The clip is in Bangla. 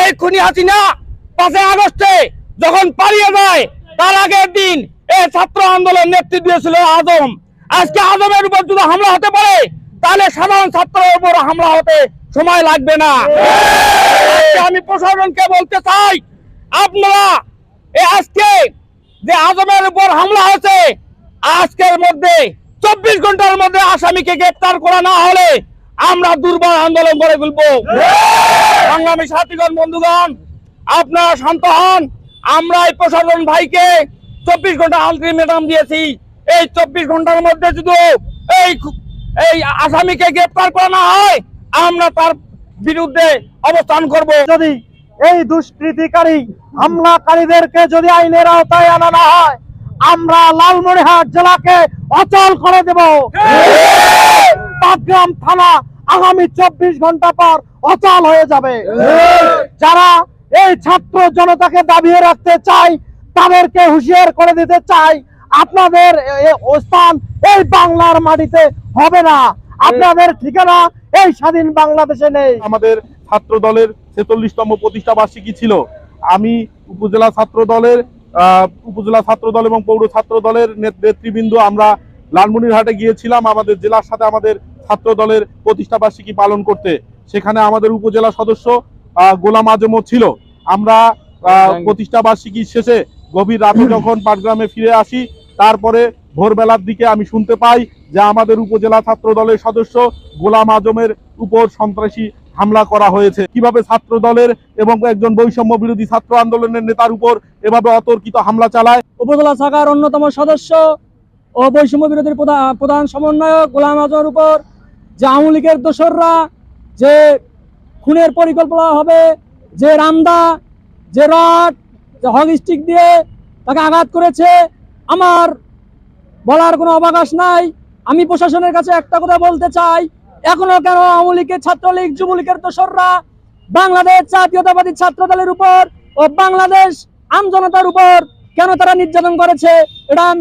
এই খুনি আছি না পাঁচে আগস্টে যখন পালিয়ে যায়, তার আগের দিন এই ছাত্র আন্দোলন নেতৃত্ব দিয়েছিল আজম। আজকে আজমের উপর যদি হামলা হতে পারে, তাহলে সাধারণ ছাত্রের উপর হামলা হতে সময় লাগবে না। আমি প্রশাসনকে বলতে চাই, আপনারা আজকে যে আজমের উপর হামলা হয়েছে, আজকের মধ্যে চব্বিশ ঘণ্টার মধ্যে আসামিকে গ্রেপ্তার করা না হলে আমরা দুর্বল আন্দোলন করে ফেলব সংগ্রামী সাথীগণ বন্ধুগণ আপনারা শান্ত হন। আমরা এই প্রশাসন ভাইকে চব্বিশ ঘণ্টা আলটিমেটাম দিয়েছি। এই চব্বিশ ঘণ্টার মধ্যে যদি এই এই আসামিকে গ্রেপ্তার করা না হয় আমরা তার বিরুদ্ধে অবস্থান করব। যদি এই দুষ্কৃতিকারী হামলাকারীদেরকে যদি আইনের আওতায় আনা না হয় আমরা লালমনিরহাট জেলাকে অচল করে দেব। পাটগ্রাম থানা আগামী চব্বিশ ঘণ্টা পর অচল হয়ে যাবে। যারা এই ছাত্র জনতাকে দাবিয়ে রাখতে চায়, তাদেরকে হুঁশিয়ার করে দিতে চাই আপনাদের অবস্থান এই বাংলার মাটিতে হবে না। আপনাদের ঠিকানা এই স্বাধীন বাংলাদেশে নেই। আমাদের ছাত্র দলের ছেচল্লিশতম প্রতিষ্ঠা বার্ষিকী ছিল। আমি উপজেলা ছাত্র দলের উপজেলা ছাত্র দল এবং পৌর ছাত্র দলের নেত- নেতৃবৃন্দ, আমরা লালমনিরহাটে গিয়েছিলাম। আমাদের জেলার সাথে আমাদের ছাত্র দলের প্রতিষ্ঠা বার্ষিকী পালন করতে। সেখানে আমাদের উপজেলা সদস্য গোলাম আজমও ছিল। আমরা প্রতিষ্ঠা বার্ষিকী শেষে গভীর রাতে যখন পাটগ্রামে ফিরে আসি তারপরে ভোরবেলার দিকে আমি শুনতে পাই যে আমাদের উপজেলা ছাত্র দলের সদস্য গোলাম আজমের উপর সন্ত্রাসী হামলা করা হয়েছে। কীভাবে ছাত্র দলের এবং একজন বৈষম্য বিরোধী ছাত্র আন্দোলনের নেতার উপর এভাবে অতর্কিত হামলা চালায়? উপজেলা শাখার অন্যতম সদস্য ও বৈষম্য বিরোধীর প্রধা- প্রধান সমন্বয়ক গোলাম আজমের উপর যে আওয়ামী লীগের দোসররা যে খুনের পরিকল্পনা হবে, যে রামদা, যে রড, যে হক স্টিক দিয়ে তাকে আঘাত করেছে, আমার বলার কোনো অবকাশ নাই। আমি প্রশাসনের কাছে একটা কথা বলতে চাই, এখনও কেন আওয়ামী লীগের ছাত্রলীগ, যুবলীগের দোসররা বাংলাদেশ জাতীয়তাবাদী ছাত্র দলের উপর ও বাংলাদেশ আমজনতার উপর কেন তারা নির্যাতন করেছে? এটা